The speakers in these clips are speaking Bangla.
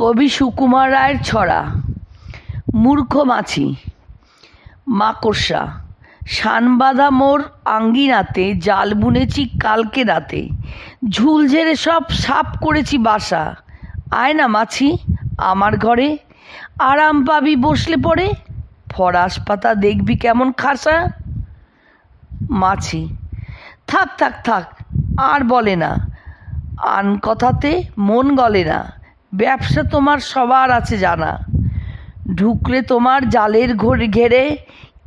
কবি সুকুমার রায়ের ছড়া, মূর্খ মাছি, মাকড়সা, শানবাঁধা মোর আঙ্গিনাতে, জাল বুনেছি কালকে রাতে ঝুল ঝেড়ে সব সাপ করেছি বাসা, আয় না মাছি, আমার ঘরে, আরাম পাবি বসলে পড়ে ফরাস পাতা দেখবি কেমন খাসা। মাছি, থাক থাক থাক, আর বলে না, আন কথাতে মন গলে না ব্যবসা তোমার সবার আছে জানা। ঢুকলে তোমার জালের ঘরে ঘেরে,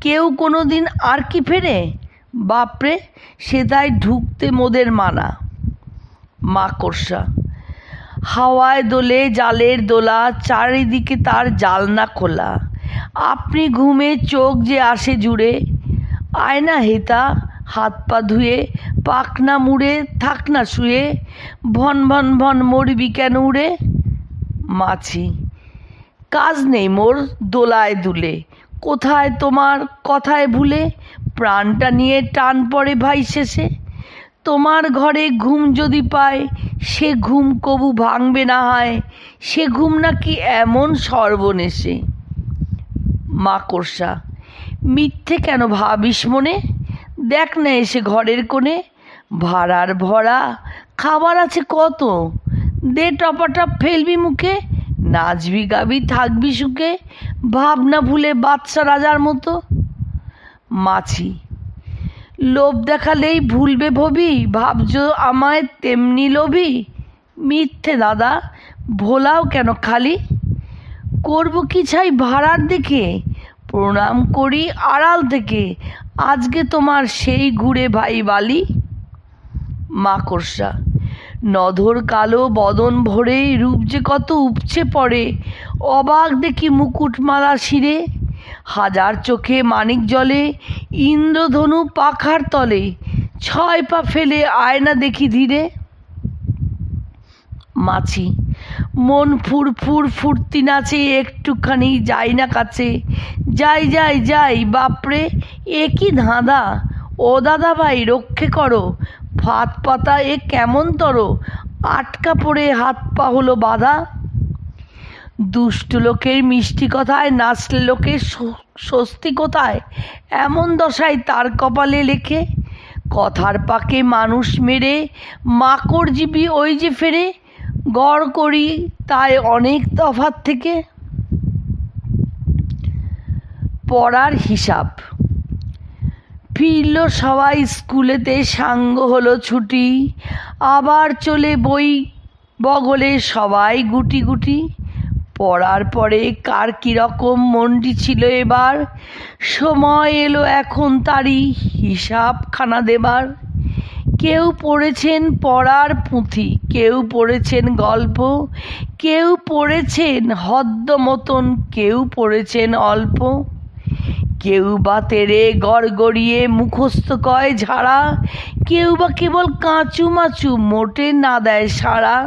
কেউ কোনো দিন আর কি ফেরে? বাপরে, সে তাই ঢুকতে মোদের মানা। মাকড়সা হাওয়ায় দোলে জালের দোলা, চারিদিকে তার জালনা খোলা। আপনি ঘুমে চোখ যে আসে জুড়ে, আয়না হেতা, হাত পা ধুয়ে, পাখনা মুড়ে থাক না শুয়ে, ভন ভন ভন মরবি কেন উড়ে? মাছি কাজ নেই মোর দোলায় দুলে। কোথায় তোমার কথায় ভুলে? প্রাণটা নিয়ে টান পড়ে ভাই শেষে। তোমার ঘরে ঘুম যদি পায়, সে ঘুম কবু ভাঙবে না হয়। সে ঘুম নাকি এমন সর্বনেশে। মাকড়সা মিথ্যে কেন ভাবিস মনে? দেখ না এসে ঘরের কোণে। ভাড়ার ভরা, খাবার আছে কত? দে টপাটপ ফেলবি মুখে, নাচবি গাবি, থাকবি সুখে, ভাবনা ভুলে বাচ্চা রাজার মতো। মাছি, লোভ দেখালেই ভুলবে ভবি, ভাবছ আমায় তেমনি লোভি? মিথ্যে দাদা, ভোলাও কেন খালি? করব কি ছাই ভাড়ার দেখে প্রণাম করি আড়াল থেকে, আজকে তোমার সেই ঘুরে ভাই বালি? মাকড়সা নধর কালো বদন ভরে রূপ যে কত উপচে পড়ে। অবাক দেখি মুকুটমালা শিরে। হাজার চোখে মানিক জলে, ইন্দ্রধনু পাখার তলে। ছয় পা ফেলে আয়না দেখি ধীরে। মাছি, মন ফুরফুর ফুর্তি নাচে, একটুখানি যাই না কাছে। যাই যাই যাই, বাপরে, এ কি ধাঁধা? ও দাদা ভাই রক্ষে করো। ফাত পাতা এ কেমন তর? আটকা পড়ে হাত পা হলো বাধা। দুষ্ট লোকের মিষ্টি কথায়, নাচলে লোকের স্বস্তি কোথায়? এমন দশায় তার কপালে লেখে, কথার পাকে মানুষ মেরে মাকড় জীবী ওই যে ফেরে, গড় করি তাই অনেক তফাত থেকে। পড়ার হিসাব ফিরল সবাই স্কুলেতে, সাঙ্গ হলো ছুটি। আবার চলে বই বগলে সবাই গুটি গুটি। পড়ার পরে কার কীরকম মনটি ছিল এবার? সময় এলো এখন তারই হিসাবখানা দেবার। কেউ পড়েছেন পড়ার পুঁথি, কেউ পড়েছেন গল্প, কেউ পড়েছেন হদ্দ মতন, কেউ পড়েছেন অল্প। কেউ বা তেরে গড়গড়িয়ে মুখস্থ কয় ঝাড়া, কেউ বা কেবল কাঁচু মাচু মোটে না দেয় সাড়া।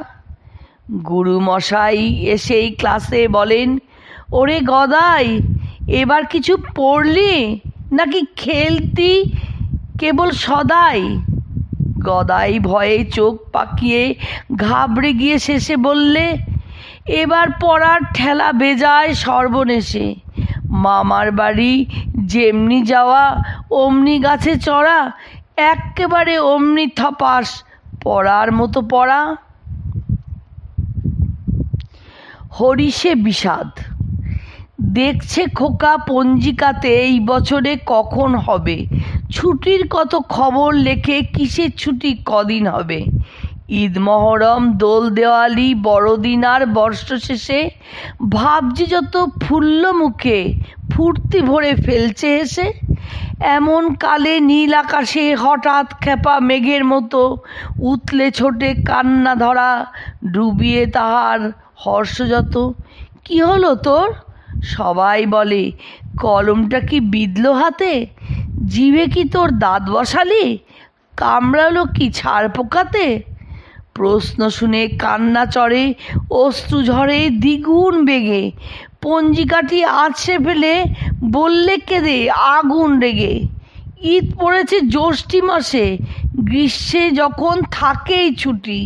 গুরু মশাই এসেই ক্লাসে বলেন, ওরে গদাই, এবার কিছু পড়লি? নাকি খেলতি? কেবল সদাই? গদাই ভয়ে চোখ পাকিয়ে ঘাবড়ে গিয়ে শেষে বললে, এবার পড়ার ঠেলা বেজায় সর্বনেশে। মামার বাড়ি যেমনি যাওয়া, অমনি গাছে চড়া, এক্কেবারে অমনি থপাস, পড়ার মতো পড়া। হরিষে বিষাদ। দেখছে খোকা পঞ্জিকাতে এই বছরে কখন হবে। ছুটির কত খবর লেখে কিসের ছুটি কদিন হবে। ঈদ মহরম, দোল দেওয়ালি, বড়দিন আর বর্ষ শেষে ভাবছি যত ফুল্ল মুখে ফুর্তি ভরে ফেলছে এসে। এমন কালে নীল আকাশে হঠাৎ খেপা মেঘের মতো উতলে ছোটে কান্না ধরা ডুবিয়ে তাহার হর্ষ যত। কি হলো তোর? সবাই বলে, কলমটা কি বিদলো হাতে? জিভে কি তোর দাঁত বসালি? কামড়ালো কি ছাড় পোকাতে? প্রশ্ন শুনে কান্না চড়ে, অশ্রু ঝরে, দ্বিগুণ বেগে। পঞ্জিকাটি আছড়ে ফেলে বললে কেঁদে, আগুন রেগে। ঈদ পড়েছে জ্যৈষ্ঠী মাসে, গ্রীষ্মে যখন থাকেই ছুটি।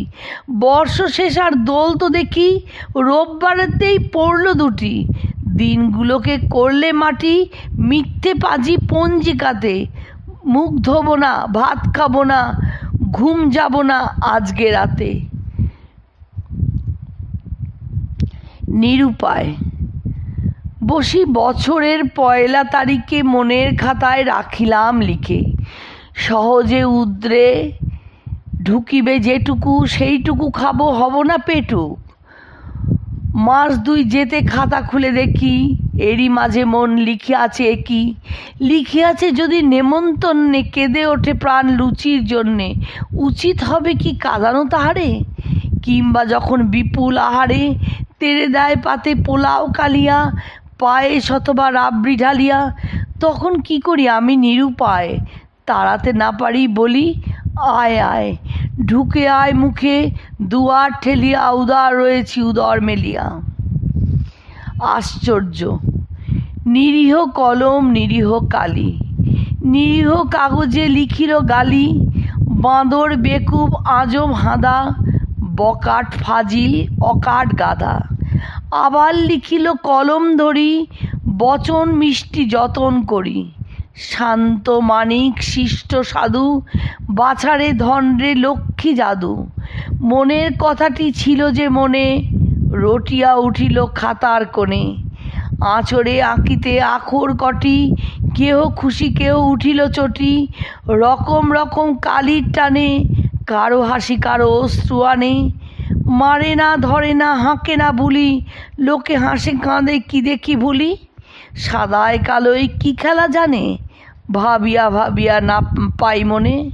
বর্ষ শেষ আর দোল তো দেখি, রোববারেতেই পড়ল দুটি। দিনগুলোকে করলে মাটি, মিথ্যে পাজি পঞ্জিকাতে। মুখ ধোবো না ভাত খাব না ঘুম যাব না আজকে রাতে। নিরুপায়, বসি বছরের পয়লা তারিখে মনের খাতায় রাখিলাম লিখে। সহজে উদ্রে ঢুকিবে যেটুকু, সেইটুকু খাব, হব না পেটু। মাস দুই যেতে খাতা খুলে দেখি এরই মাঝে মন লিখে আছে একই। লিখে আছে যদি নেমন্তন্নে কেঁদে ওঠে প্রাণ লুচির জন্যে, উচিত হবে কি কাঁদানো তাহারে? কিংবা যখন বিপুল আহারে তেড়ে দেয় পাতে পোলাও কালিয়া, পায়েস অথবা রাবড়ি ঢালিয়া, তখন কি করি আমি নিরুপায়? তাড়াতে না পারি বলি, আয় আয়, ঢুকে আয় মুখে, দুয়ার ঠেলিয়া উদার রয়েছি উদর মেলিয়া। আশ্চর্য! নিরীহ কলম, নিরীহ কালি। নিরীহ কাগজে লিখিল গালি, বাঁদর বেকুব আজব হাঁদা, বকাট ফাজিল, অকাট গাধা। আবার লিখিল কলম ধরি, বচন মিষ্টি যতন করি। শান্ত মানিক, শিষ্ট সাধু, বাছারে ধনরে লক্ষ্মী জাদু। মনের কথাটি ছিল যে মনে, রটিয়া উঠিল খাতার কোণে। আঁচড়ে আঁকিতে আখর কটি, কেহ খুশি কেহ উঠিল চটি। রকম রকম কালির টানে, কারও হাসি কারও অশ্রু আনে। মারে না, ধরে না, হাঁকে না বুলি, লোকে হাসে কাঁদে, কি দেখি ভুলি? সাদায় কালোয় কি খেলা জানে? ভাবিয়া ভাবিয়া না পাই মনে।